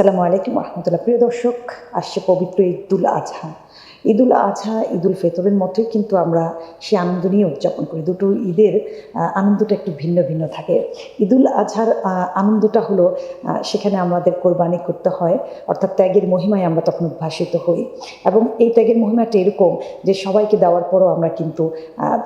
আসসালামু আলাইকুম রহমতুল্লাহ। প্রিয় দর্শক আসছে পবিত্র ঈদুল আজহা। ঈদুল আজহা, ঈদুল ফেতরের মতোই কিন্তু আমরা সে আনন্দ নিয়ে উদযাপন করি। দুটো ঈদের আনন্দটা একটু ভিন্ন ভিন্ন থাকে। ঈদুল আজহার আনন্দটা হলো সেখানে আমাদের কোরবানি করতে হয়, অর্থাৎ ত্যাগের মহিমায় আমরা তখন উদ্ভাসিত হই। এবং এই ত্যাগের মহিমাটা এরকম যে সবাইকে দেওয়ার পরও আমরা কিন্তু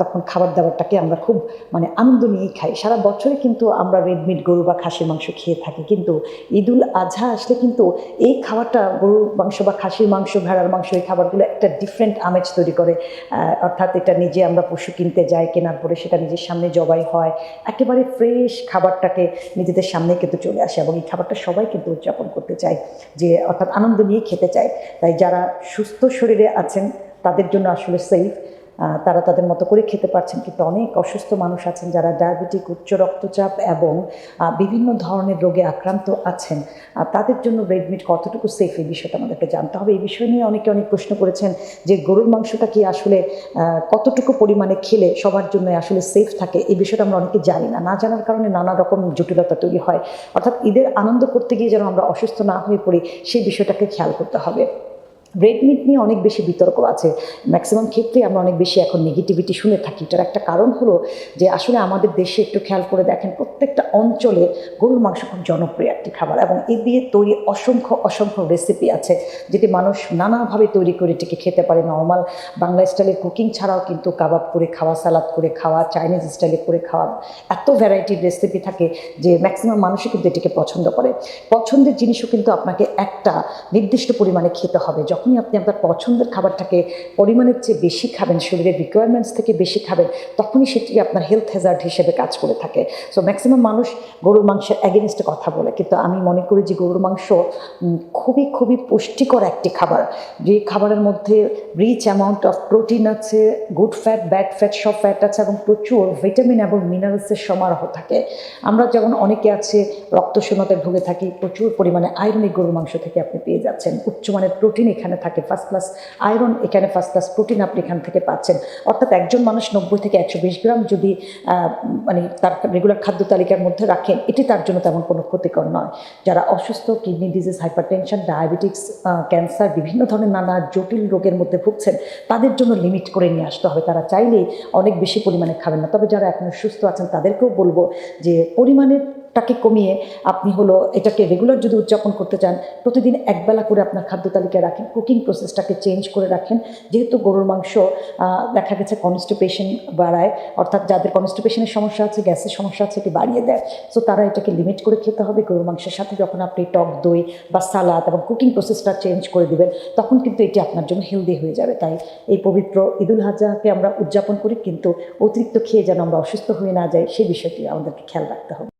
তখন খাবার দাবারটাকে আমরা খুব মানে আনন্দ নিয়েই খাই। সারা বছরে কিন্তু আমরা রেডমিট গরু বা খাসির মাংস খেয়ে থাকি, কিন্তু ঈদুল আজহা আসলে কিন্তু এই খাবারটা গরুর মাংস বা খাসির মাংস, ভেড়ার মাংস, এই খাবারগুলো একটা ডিফারেন্ট আমেজ তৈরি করে অর্থাৎ এটা নিজে আমরা পশু কিনতে যাই, কেনার পরে সেটা নিজের সামনে জবাই হয়, একেবারে ফ্রেশ খাবারটাকে নিজেদের সামনে কিন্তু চলে আসে এবং এই খাবারটা সবাই কিন্তু উদযাপন করতে চায়, যে অর্থাৎ আনন্দ নিয়ে খেতে চায়। তাই যারা সুস্থ শরীরে আছেন, তাদের জন্য আসলে সেফ তারা তাদের মতো করে খেতে পারছেন। কিন্তু অনেক অসুস্থ মানুষ আছেন যারা ডায়াবেটিক, উচ্চ রক্তচাপ এবং বিভিন্ন ধরনের রোগে আক্রান্ত আছেন। তাদের জন্য রেড মিট কতটুকু সেফ এই বিষয়টা আমাদেরকে জানতে হবে। এই বিষয় নিয়ে অনেকে অনেক প্রশ্ন করেছেন যে গরুর মাংসটা কি আসলে কতটুকু পরিমাণে খেলে সবার জন্য আসলে সেফ থাকে? এই বিষয়টা আমরা অনেকে জানি না। না জানার কারণে নানা রকম জটিলতা তৈরি হয়। অর্থাৎ ঈদের আনন্দ করতে গিয়ে যেন আমরা অসুস্থ না হয়ে পড়ি, সেই বিষয়টাকে খেয়াল করতে হবে। রেড মিট নিয়ে অনেক বেশি বিতর্ক আছে। ম্যাক্সিমাম ক্ষেত্রে আমরা অনেক বেশি এখন নেগেটিভিটি শুনে থাকি। এটার একটা কারণ হলো যে আসলে আমাদের দেশে একটু খেয়াল করে দেখেন, প্রত্যেকটা অঞ্চলে গরুর মাংস খুব জনপ্রিয় একটি খাবার এবং এ দিয়ে তৈরি অসংখ্য অসংখ্য রেসিপি আছে যেটি মানুষ নানাভাবে তৈরি করে এটিকে খেতে পারে। নর্মাল বাংলা স্টাইলের কুকিং ছাড়াও কিন্তু কাবাব করে খাওয়া সালাদ করে খাওয়া চাইনিজ স্টাইলে করে খাওয়া এত ভ্যারাইটির রেসিপি থাকে যে ম্যাক্সিমাম মানুষই কিন্তু এটিকে পছন্দ করে। পছন্দের জিনিসও কিন্তু আপনাকে একটা নির্দিষ্ট পরিমাণে খেতে হবে। যখনই আপনি আপনার পছন্দের খাবারটাকে পরিমাণের চেয়ে বেশি খাবেন, শরীরের রিকোয়ারমেন্টস থেকে বেশি খাবেন, তখনই সেটি আপনার হেলথ হ্যাজার্ড হিসেবে কাজ করে থাকে। সো ম্যাক্সিমাম মানুষ গরুর মাংসের অ্যাগেনিস্টে কথা বলে। কিন্তু আমি মনে করি যে গরুর মাংস খুবই খুবই পুষ্টিকর একটি খাবার। যে খাবারের মধ্যে রিচ অ্যামাউন্ট অফ প্রোটিন আছে গুড ফ্যাট ব্যাড ফ্যাট সব ফ্যাট আছে এবং প্রচুর ভিটামিন এবং মিনারেলসের সমারোহ থাকে। আমরা যেমন অনেকে আছে, রক্তশূন্যতায় ভুগে থাকি, প্রচুর পরিমাণে আয়রন এই গরুর মাংস থেকে আপনি পেয়ে যাচ্ছেন। উচ্চমানের প্রোটিন এখানে থাকে ফার্স্ট ক্লাস আয়রন এখানে ফার্স্ট ক্লাস প্রোটিন আপনি এখান থেকে পাচ্ছেন। অর্থাৎ একজন মানুষ নব্বই থেকে একশো বিশ গ্রাম যদি মানে তার রেগুলার খাদ্য তালিকার মধ্যে রাখেন, এটি তার জন্য তেমন কোনো ক্ষতিকর নয়। যারা অসুস্থ kidney disease hypertension diabetics cancer বিভিন্ন ধরনের নানা জটিল রোগের মধ্যে ভুগছেন, তাদের জন্য লিমিট করে নিয়ে আসতে হবে। তারা চাইলেই অনেক বেশি পরিমাণে খাবেন না। তবে যারা এখনও সুস্থ আছেন, তাদেরকেও বলব যে, পরিমাণের টাকে কমিয়ে আপনি হলো এটাকে রেগুলার যদি উদযাপন করতে চান, প্রতিদিন একবেলা করে আপনার খাদ্য তালিকায় রাখেন কুকিং প্রসেসটাকে চেঞ্জ করে রাখেন। যেহেতু গরুর মাংস দেখা গেছে কনস্টিপেশন বাড়ায়, অর্থাৎ যাদের কনস্টিপেশনের সমস্যা আছে, গ্যাসের সমস্যা আছে, এটি বাড়িয়ে দেয়। সো তারা এটাকে লিমিট করে খেতে হবে। গরুর মাংসের সাথে যখন আপনি টক দই বা সালাদ এবং কুকিং প্রসেসটা চেঞ্জ করে দেবেন, তখন কিন্তু এটি আপনার জন্য হেলদি হয়ে যাবে। তাই এই পবিত্র ঈদুল হাজাকে আমরা উদযাপন করি, কিন্তু অতিরিক্ত খেয়ে যেন আমরা অসুস্থ হয়ে না যাই, সেই বিষয়টি আমাদেরকে খেয়াল রাখতে হবে।